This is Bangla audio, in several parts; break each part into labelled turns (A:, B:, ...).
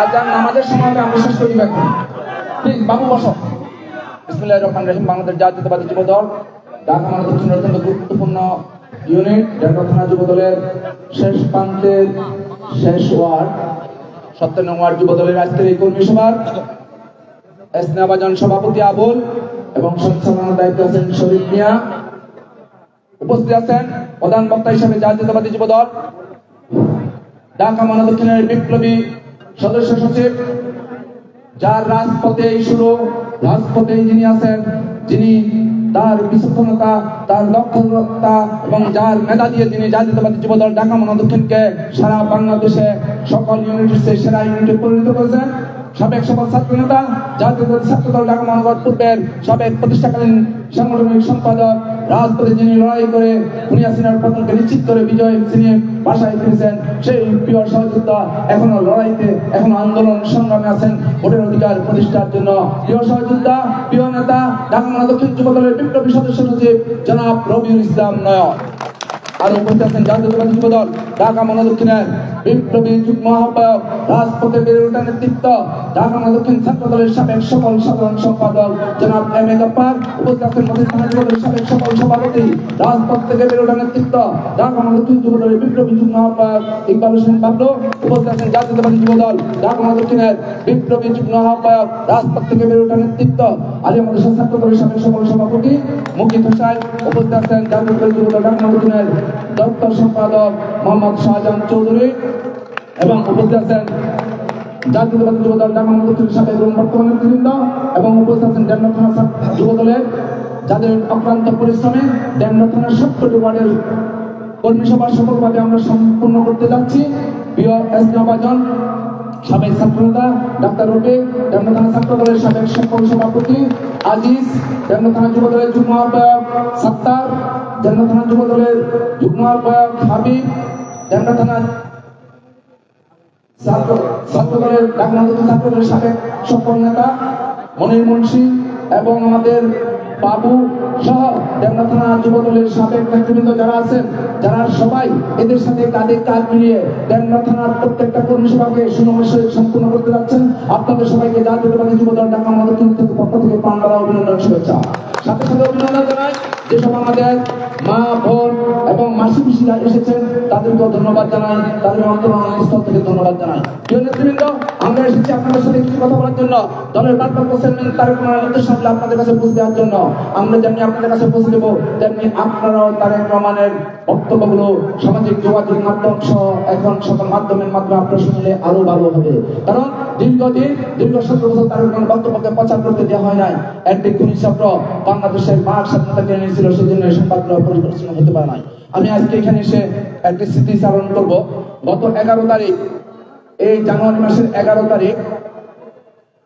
A: আজান নামাজের সময় আমরা শেষ করি এখন প্লিজ, বাবু, বসো। বিসমুল্লাহ রহমান রহিম। বাংলাদেশ জাতীয়তাবাদী যুব দল ঢাকা মানব দক্ষিণ অত্যন্ত গুরুত্বপূর্ণ ইউনিট ঢাকা থানা যুব দলের শেষ প্রান্তের শেষ ওয়ার্ড সত্য নং ওয়ার্ড যুব দলের আজকের এই কর্মী সভার স্নেহাবাজন সভাপতি আবুল এবং সঞ্চালনার দায়িত্ব আছেন শরীফ মিয়া। উপস্থিত আছেন প্রধান বক্তা হিসেবে জাতীয়তাবাদী যুব দল ঢাকা মহাদক্ষিণের বিপ্লবী সদস্য সচিব, যার রাজপথে শুরু, রাজপথে যিনি আছেন, যিনি তার বিচক্ষণতা, তার দক্ষতা এবং যার মেধা দিয়ে তিনি জাতীয়তাবাদী যুবদল ঢাকা মহাদক্ষিণকে সারা বাংলাদেশে সকল ইউনিটের সেরা ইউনিটে পরিণত করেছেন। সাবেক সকল ছাত্র নেতা, জাতীয়তাবাদী ছাত্র দল ঢাকা মহানগর পূর্বের সাবেক প্রতিষ্ঠাকালীন সাংগঠনিক সম্পাদক রাজপথে যিনি লড়াই করে খুনিয়া সিনার পতনকে নিশ্চিত করে বিজয় ছিনিয়ে বাসায় ফিরেছেন, সেই প্রিয় সহযোদ্ধা এখনও লড়াইতে, এখনও আন্দোলন সংগ্রামে আছেন, ভোটের অধিকার প্রতিষ্ঠার জন্য। প্রিয় সহযোদ্ধা, প্রিয় নেতা, ঢাকা দক্ষিণ যুব দলের বিপ্লবী সদস্য সচিব, জনাব রবিউল ইসলাম নয়ন আর উপস্থিত আছেন জাতীয়তাবাদী যুব দল, ঢাকা মহানগর দক্ষিণের বিপ্লবী যুগ্ম আহ্বায়ক, রাজপথে বেড়ে ওঠা নেতৃত্ব ঢাকা দক্ষিণ ছাত্র দলের সাবেক সকল সাধারণ সম্পাদক জনাব এম এ গপ্পার উপস্থিত মধ্যে দলের সাবেক সকল সভাপতি রাজপথ থেকে ওঠা নেতৃত্ব ঢাকা দক্ষিণ যুব দলের বিপ্লবী যুগ্ম আহ্বায়ক ইকবাল হোসেন বাবলু উপস্থিত জাতীয়তাবাদী যুব দল ঢাকা দক্ষিণের বিপ্লবী যুগ্ম আহ্বায়ক রাজপথ থেকে ওঠা নেতৃত্ব আলিয়া মাদ্রাসা ছাত্র দলের সাবেক সকল সভাপতি মুকিত হোসেন আছেন জাতীয়তাবাদী যুব দল ঢাকা দক্ষিণের দপ্তর সম্পাদক মোহাম্মদ শাহজাহান চৌধুরী এবং উপস্থিত জাতীয়তাবাদী যুব দল ঢাকা সাথে এবং বর্তমান এবং উপস্থিত আছেন ডেমরা থানা অক্লান্ত পরিশ্রমে ডেমরা থানার সত্তরটি ওয়ার্ডের কর্মী আমরা সম্পূর্ণ করতে যাচ্ছি। প্রিয় এসনাবাজন সাবেক ছাত্রনেতা ডাক্তার রবি ডেমরা থানা ছাত্র দলের সাবেক সকল সভাপতি আজিজ ডেমরা থানা যুব দলের যুগ্ম আহ্বায়ক সাত্তার ডেমরা থানা যুব দলের যুগ্ম আহ্বায়ক হাবিব ডেমরা থানা মনির মুন্সি এবং আমাদের বাবু সহ দেবনা থানা যুব সাবেক নেতৃবৃন্দ যারা আছেন, যারা সবাই এদের সাথে কাঁধে কাঁধ মিলিয়ে দেবনা থানার প্রত্যেকটা কর্মী সভাকে সুনমস্য সম্পূর্ণ করতে যাচ্ছেন। আপনাদের সবাইকে জাতীয়তাবাদী যুব দল ঢাকা আমাদের থেকে পক্ষ থেকে প্রাণবালা অভিনন্দন শুভেচ্ছা। সাথে সাথে অভিনন্দন জানাই, যেসব আমাদের মা, বোন এবং এসেছেন, তাদেরকেও ধন্যবাদ জানাই, তাদের থেকে ধন্যবাদ জানাই। বক্তব্যগুলো সামাজিক যোগাযোগ মাধ্যম সহ এখন সকল মাধ্যমের মাধ্যমে আপনারা শুনলে আরও ভালো হবে। কারণ দীর্ঘদিন, দীর্ঘ বছর তারেক রহমান বক্তব্যকে প্রচার করতে দেওয়া হয় নাই। একদিক খুনি চক্র বাংলাদেশের বাক স্বাধীনতা কেড়ে নিয়েছিল সেই জন্য এই সংবাদগুলো পরিবর্তন হতে পারে নাই। আমি আজকে এখানে এসে একটি স্মৃতিচারণ করব। গত এগারো তারিখ, এই জানুয়ারি মাসের এগারো তারিখ,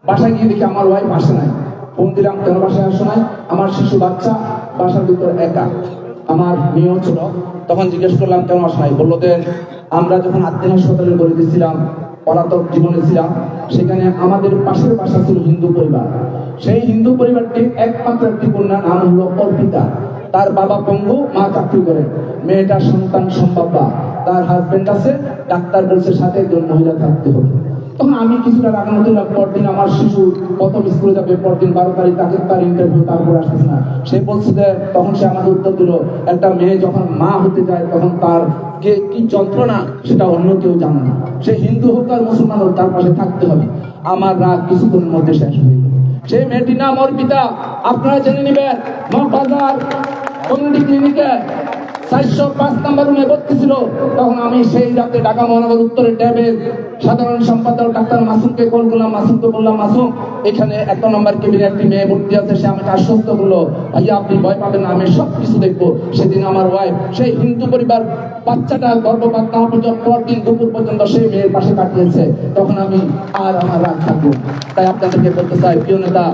A: বাসায় গিয়ে দেখি আমার ওয়াইফ আসে নাই। ফোন দিলাম, কেন বাসায় আসে নাই? আমার শিশু বাচ্চা, বাসার ভিতর একা। আমার মেয়েও ছিল। তখন জিজ্ঞেস করলাম, কেন আসে নাই? বলল যে, আমরা যখন আত্মীয় হাসপাতালে গড়ে দিয়েছিলাম পলাতক জীবনে ছিলাম, সেখানে আমাদের পাশের বাসা ছিল হিন্দু পরিবার। সেই হিন্দু পরিবারটির একমাত্র একটি কন্যা, নাম হলো অর্পিতা। তার বাবা পঙ্গু, মা চাকরি করে। মেয়েটার সন্তান সম্ভাব্যা। তার হাজবেন্ড আছে, ডাক্তার বলছে সাথে একজন মহিলা থাকতে হবে। তখন আমি কিছুটা লাগানো দিলাম পরদিন আমার শিশু প্রথম স্কুলে যাবে, পরদিন বারো তারিখ তাকে তার ইন্টারভিউ তারপর আসতেছে না। সে বলছে যে, তখন সে আমাকে উত্তর দিল, একটা মেয়ে যখন মা হতে যায়, তখন তার যে কি যন্ত্রণা সেটা অন্য কেউ জানে না। সে হিন্দু হোক আর মুসলমান হোক, তার পাশে থাকতে হবে। আমার রাগ কিছুক্ষণের মধ্যে শেষ হয়ে সেই মেয়েটির নাম ওর পিতা আপনারা জেনে নেবেন মগবাজার ক্লিনিকে চারশো পাঁচ নাম্বার রুমে ভর্তি তখন আমি সেই রাতে ঢাকা মহানগর উত্তরের ট্যাবের সাধারণ সম্পাদক ডাক্তার মাসুমকে কল করলাম, মাসুমকে বললাম, মাসুম, এখানে এক নম্বর কেবিনে একটি মেয়ে ভর্তি আছে, সে আমাকে আশ্বস্ত করল, ভাইয়া, আপনি ভয় পাবেন না, আমি সব কিছু দেখব। সেদিন আমার ওয়াইফ সেই হিন্দু পরিবার, বাচ্চাটা গর্ভপাত না পর্যন্ত, পরদিন দুপুর পর্যন্ত সেই মেয়ের পাশে কাটিয়েছে। তখন আমি আর আমার রাগ থাকব তাই আপনাদেরকে বলতে চাই, প্রিয় নেতা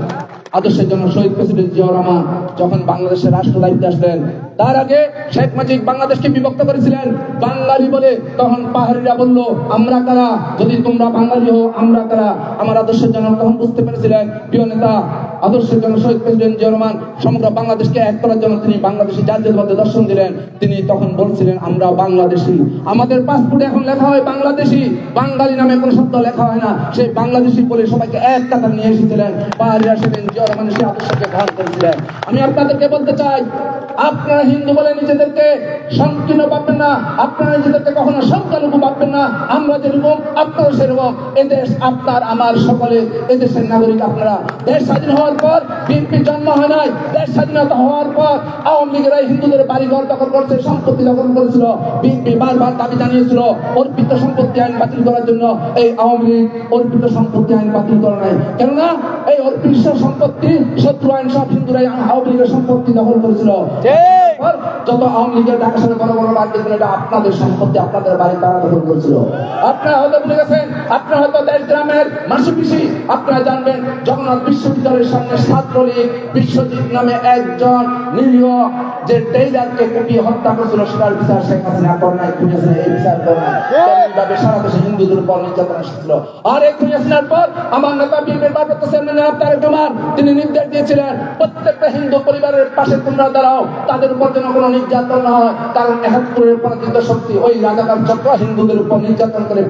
A: আদর্শের জন্য শহীদ প্রেসিডেন্ট জিয়া রহমান যখন বাংলাদেশের রাষ্ট্র দায়িত্বে আসলেন, তার আগে শেখ মুজিব বাংলাদেশকে বিভক্ত করেছিলেন। বাঙালি বলে তখন পাহাড়িরা বলল, আমরা কারা? যদি তোমরা বাঙালি হো আমরা কারা? আমার আদর্শের জন্য তখন বুঝতে পেরেছিলেন, প্রিয় নেতা আদর্শের জন্য শহীদ প্রেসিডেন্ট জিয়া সমগ্র বাংলাদেশকে এক করার জন্য তিনি বাংলাদেশি জাতীয়তাবাদে দর্শন দিলেন। তিনি তখন বলছিলেন, আমরা বাংলাদেশি। আমাদের পাসপোর্টে এখন লেখা হয় বাংলাদেশি। বাঙালি নামে কোনো শব্দ লেখা হয় না। সেই বাংলাদেশি বলে সবাইকে এক কাতার নিয়ে এসেছিলেন। পাহাড়িয়া সেদিন জিয়া রহমানের সেই আদর্শকে গ্রহণ করেছিলেন। আমি আপনাদেরকে বলতে চাই, আপনারা হিন্দু বলে নিজেদেরকে সংকীর্ণ পাবেন না। আপনারা নিজেদেরকে কখনো সংখ্যালঘু পাবেন না। আমরা যেরকম আপনারা সেরকম। এদেশ আপনার, আমার সকলে এদেশের নাগরিক আপনারা। দেশ স্বাধীন হওয়ার পর বিএনপি জন্ম হয় নাই, দেশ স্বাধীনতা হওয়ার পর আওয়ামী লীগেরা হিন্দুদের বাড়িঘর দখল করছে, সম্পত্তি দখল করেছিল। বিএনপি বারবার দাবি জানিয়েছিল, অর্পিত সম্পত্তি আইন বাতিল করার জন্য। এই আওয়ামী লীগ অর্পিত সম্পত্তি আইন বাতিল করে নাই। কেননা এই অর্পিত সম্পত্তি শত্রু আইন সব হিন্দুরাই আওয়ামী লীগের সম্পত্তি দখল করেছিল। আর যত আওয়ামী লীগের ঢাকা বড় বড় রাজনীতি এটা আপনাদের সম্পত্তি, আপনাদের বাড়ি তারা দখল আপনারা হয়তো গেছেন, আপনারা হয়তো দেশ গ্রামের মাসি পিসি, আপনারা জানবেন জগন্নাথ বিশ্ববিদ্যালয়ের সামনে ছাত্রলীগ বিশ্বজিৎ নামে একজন নিরীহ যে টেইলারকে কুপিয়ে হত্যা করেছিল, সেটার বিচার শেখ হাসিনা নাই আমার তিনি নির্দেশ দিয়েছিলেন, প্রত্যেকটা হিন্দু পরিবারের পাশে তোমরা দাঁড়াও, তাদের উপর যেন নির্যাতন না হয়। কারণ একাত্তরের পরাজিত শক্তি ওই রাজাকার চক্র হিন্দুদের উপর নির্যাতন করে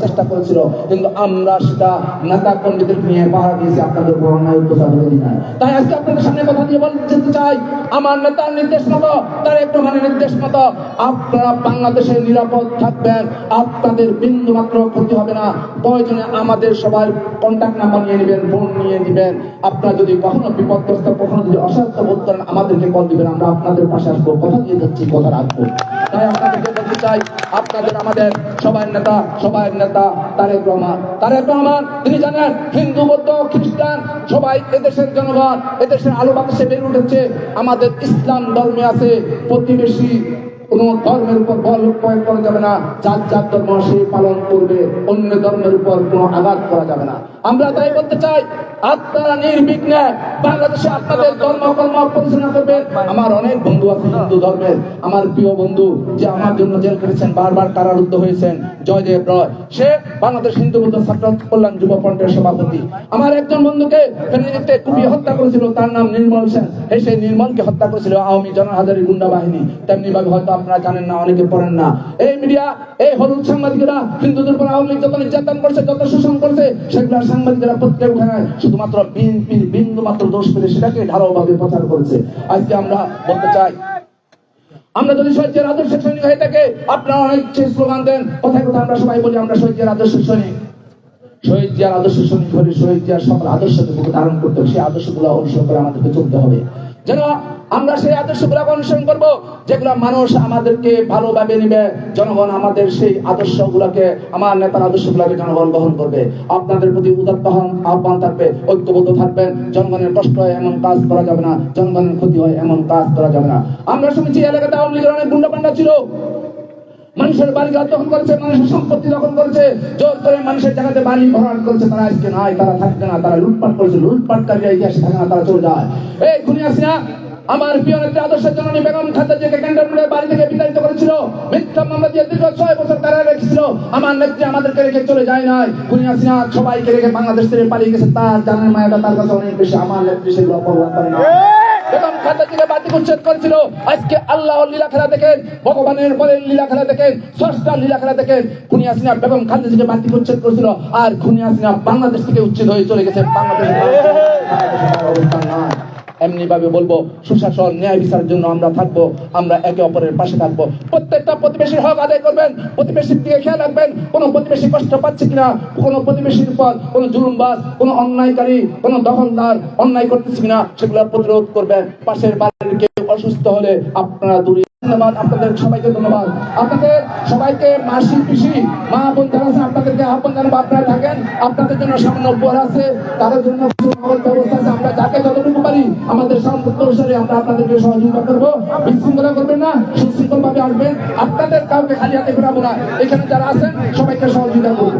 A: চেষ্টা করেছিল। কিন্তু আমরা সেটা নেতা পণ্ডিতের নিয়ে দিয়েছি, আপনাদের উপর অন্যায় না। তাই আজকে আপনাদের সামনে কথা দিয়ে বলতে চাই। আমার নেতার নির্দেশ মতো তার একটু মানে নির্দেশ মতো, আপনারা বাংলাদেশে নিরাপদ থাকবেন। আপনাদের বিন্দু মাত্র ক্ষতি হবে না। প্রয়োজনে আমাদের সবার কন্ট্যাক্ট নাম্বার নিয়ে নেবেন ফোন নিয়ে নেবেন। আপনারা যদি কখনো বিপদগ্রস্ত, কখনো যদি অসুস্থ বোধ করেন, আমাদেরকে কল দিবেন, আমরা আপনাদের পাশে আসব, কথা দিয়ে যাচ্ছি, কথা রাখব। তাই আপনাদেরকে বলতে চাই, আপনাদের আমাদের নেতা নেতা, তারেক রহমান। তারেক রহমান, তিনি জানেন হিন্দু, বৌদ্ধ, খ্রিস্টান, সবাই এদেশের জনগণ, এদেশের আলো বাতাসে উঠেছে। আমাদের ইসলাম ধর্মে আছে প্রতিবেশী কোন ধর্মের উপর বল প্রয়োগ করা যাবে না। যার যার ধর্ম সে পালন করবে। অন্য ধর্মের উপর কোনো আঘাত করা যাবে না। আমরা তাই বলতে চাই, আপনারা নির্বিঘ্নে বাংলাদেশে আপনাদের ধর্ম কর্ম পরিচালনা করবেন। আমার অনেক বন্ধু আছে হিন্দু ধর্মের। আমার প্রিয় বন্ধু যে আমার জন্য জেল করেছেন বারবার কারারুদ্ধ হয়েছেন, জয়দেব রয়। সে বাংলাদেশ হিন্দু বৌদ্ধ ছাত্র কল্যাণ যুব ফ্রন্টের সভাপতি। আমার একজন বন্ধুকে ফেনীতে কুপিয়ে হত্যা করেছিল, তার নাম নির্মল সেন। এই সেই নির্মলকে হত্যা করেছিল আওয়ামী জনহাজারি গুন্ডা বাহিনী। তেমনি ভাবে হয়তো আপনারা জানেন না, অনেকে পড়েন না। এই মিডিয়া, এই হলুদ সাংবাদিকেরা হিন্দুদের উপর আওয়ামী লীগ যত নির্যাতন করছে, যত শোষণ করছে, সেগুলো সাংবাদিকেরা প্রত্যেক উঠে নেয় শুধুমাত্র বিএনপির বিন্দু মাত্র দোষ পেলে সেটাকে ঢালাওভাবে প্রচার করেছে। আজকে আমরা বলতে চাই, আমরা যদি শহীদের আদর্শ সৈনিক হয়ে থাকে, আপনারা অনেক স্লোগান দেন, কোথায় কোথায় আমরা সবাই বলি, আমরা শহীদের আদর্শ সৈনিক। শহীদ জিয়ার আদর্শ সৈনিক হলে শহীদ জিয়ার সকল আদর্শ ধারণ করতে হবে, সেই আদর্শগুলো অনুসরণ করে আমাদেরকে চলতে হবে। যেন আমরা সেই আদর্শগুলো অনুসরণ করব, যেগুলো মানুষ আমাদেরকে ভালোভাবে নিবে, জনগণ আমাদের সেই আদর্শগুলোকে, আমার নেতার আদর্শ আদর্শগুলোকে জনগণ গ্রহণ করবে। আপনাদের প্রতি উদাত্ত হন আহ্বান থাকবে, ঐক্যবদ্ধ থাকবেন, জনগণের কষ্ট হয় এমন কাজ করা যাবে না, জনগণের ক্ষতি হয় এমন কাজ করা যাবে না। আমরা শুনেছি এলাকাতে আওয়ামী লীগের অনেক গুন্ডাপান্ডা ছিল। মানুষের বাড়ি ঘর দখল করেছে, মানুষের সম্পত্তি দখল করেছে, জোর করে মানুষের জায়গাতে বাড়ি ভরাট করেছে, তারা আজকে নাই, তারা থাকবে না, তারা লুটপাট করেছে লুটপাটকারীরা ইতিহাসে থাকে না, তারা চলে যায়। এই খুনি আসিনা আমার প্রিয় নেত্রী আদর্শের জননী বেগম খাদ্য যে ক্যান্ডারপুরের বাড়ি থেকে বিতাড়িত করেছিল। মিথ্যা মামলা দিয়ে দীর্ঘ ছয় বছর তারা রেখেছিল। আমার নেত্রী আমাদেরকে রেখে চলে যায় নাই। খুনি আসিনা সবাইকে রেখে বাংলাদেশ থেকে পালিয়ে গেছে, তার জানার মায়াটা, তার কাছে অনেক বেশি। আমার নেত্রী সেগুলো অপমান করে না। বেগম থেকে বাতিল উচ্ছেদ করেছিল। আজকে আল্লাহ লীলা খেলা দেখেন, ভগবানের বলের লীলা খেলা দেখেন স্রষ্টার লীলা খেলা দেখেন। খুনি আসিনা বেগম খাদ্য থেকে বাতিল উচ্ছেদ করেছিল আর খুনি আসিনা বাংলাদেশ থেকে উচ্ছেদ হয়ে চলে গেছে বাংলাদেশ। অবস্থান নাই এমনি ভাবে বলব, সুশাসন, ন্যায় বিচারের জন্য আমরা থাকব, আমরা একে অপরের পাশে থাকব। প্রত্যেকটা প্রতিবেশীর হক আদায় করবেন, প্রতিবেশীর দিকে খেয়াল রাখবেন, কোনো প্রতিবেশী কষ্ট পাচ্ছে কিনা, কোনো প্রতিবেশীর উপর কোনো জুলুমবাজ, কোনো অন্যায়কারী, কোনো দখলদার অন্যায় করতেছে কিনা, সেগুলো প্রতিরোধ করবেন। পাশের বাড়ির কেউ অসুস্থ হলে আপনারা দূরে। ধন্যবাদ আপনাদের সবাইকে, ধন্যবাদ। আপনাদের সবাইকে মাসি পিসি, মা বোন জানাব আপনারা থাকেন, আপনাদের জন্য সামান্য উপহার আছে, তাদের জন্য ব্যবস্থা আছে, আমরা যাকে যতটুকু পারি, আমাদের অনুসারে আমরা আপনাদেরকে সহযোগিতা করব। বিশৃঙ্খলা করবেন না সুশৃঙ্খল ভাবে আসবেন, আপনাদের কাউকে খালি হাতে ঘুরাবো না। এখানে যারা আছেন, সবাইকে সহযোগিতা করব।